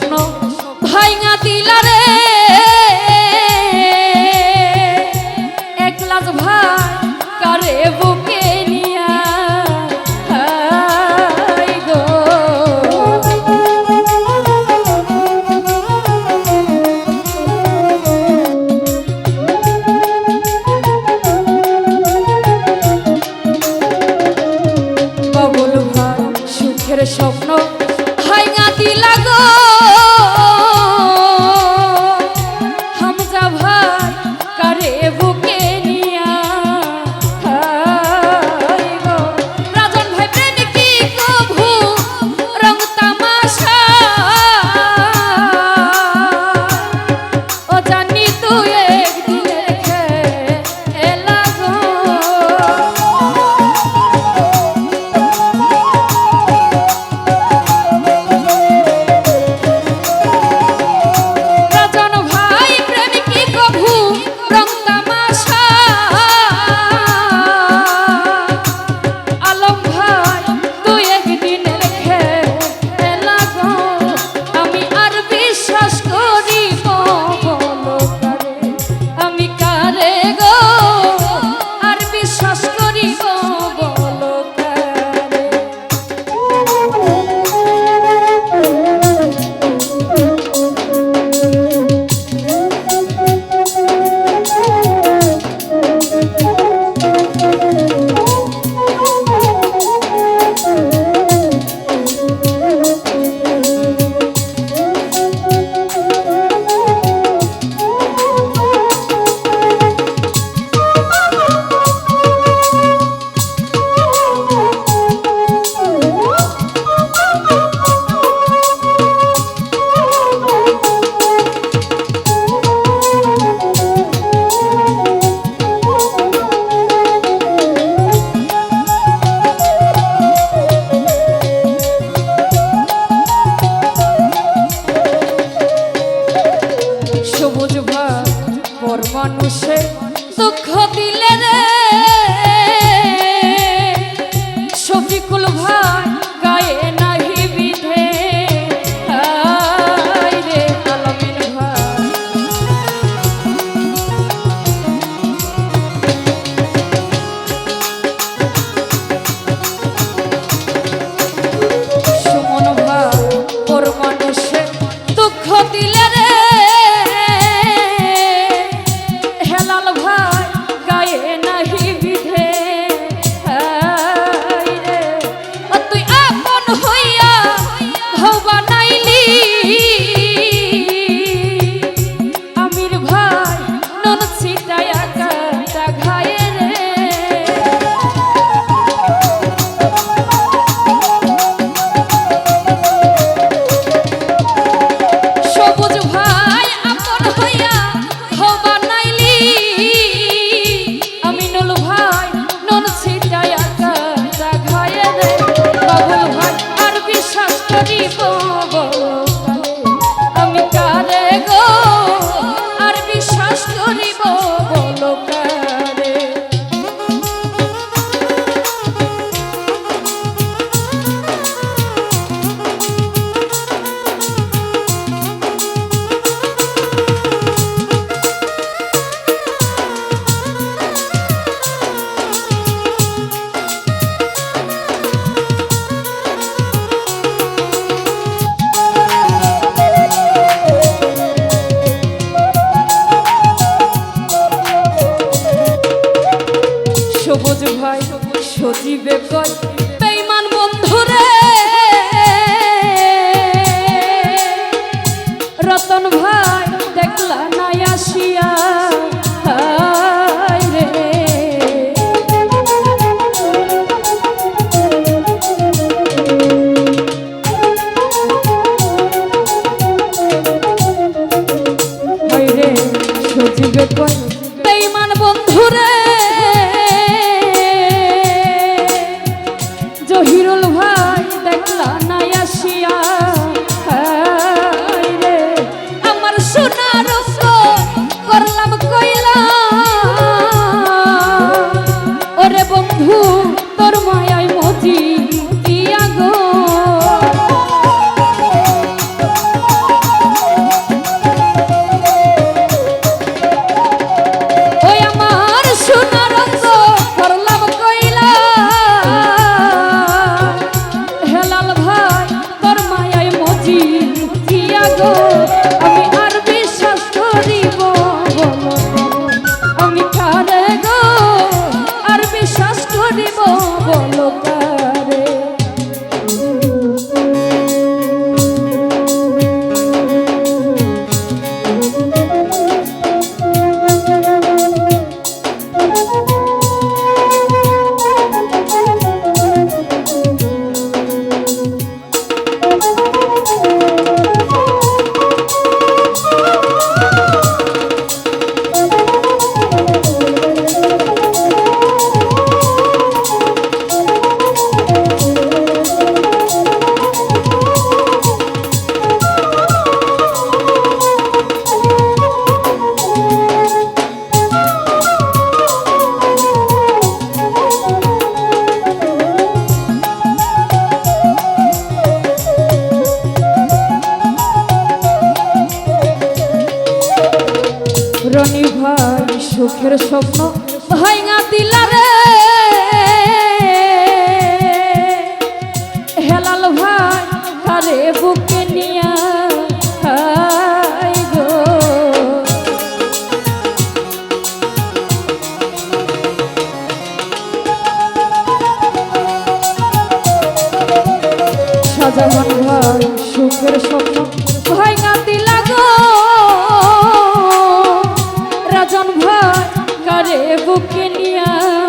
স্বপ্ন ভাইঙা দিলারে Ih, জীবে ক সুখের স্বপ্ন ভাইঙা দিলা হেলাল ভাই তারে বুকে নিয়া সুখের স্বপ্ন Oh.